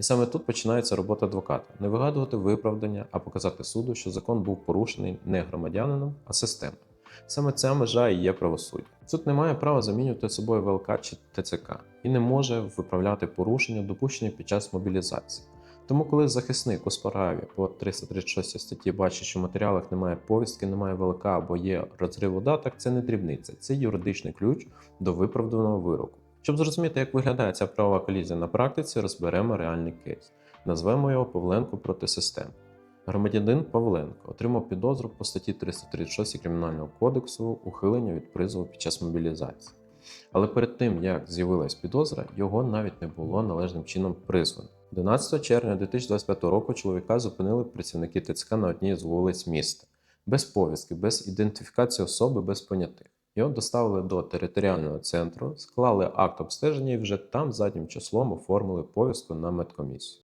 І саме тут починається робота адвоката: не вигадувати виправдання, а показати суду, що закон був порушений не громадянином, а системою. Саме ця межа і є правосуддя. Суд не має права замінювати собою ВЛК чи ТЦК і не може виправляти порушення, допущені під час мобілізації. Тому, коли захисник у справі по 336 статті бачить, що в матеріалах немає повістки, немає ВЛК або є розрив у датах, це не дрібниця, це юридичний ключ до виправданого вироку. Щоб зрозуміти, як виглядає ця правова колізія на практиці, розберемо реальний кейс. Назвемо його Павленко проти системи. Громадянин Павленко отримав підозру по статті 336 Кримінального кодексу ухилення від призову під час мобілізації. Але перед тим, як з'явилась підозра, його навіть не було належним чином призвано. 11 червня 2025 року чоловіка зупинили працівники ТЦК на одній з вулиць міста. Без повістки, без ідентифікації особи, без понятих. Його доставили до територіального центру, склали акт обстеження і вже там заднім числом оформили повістку на медкомісію.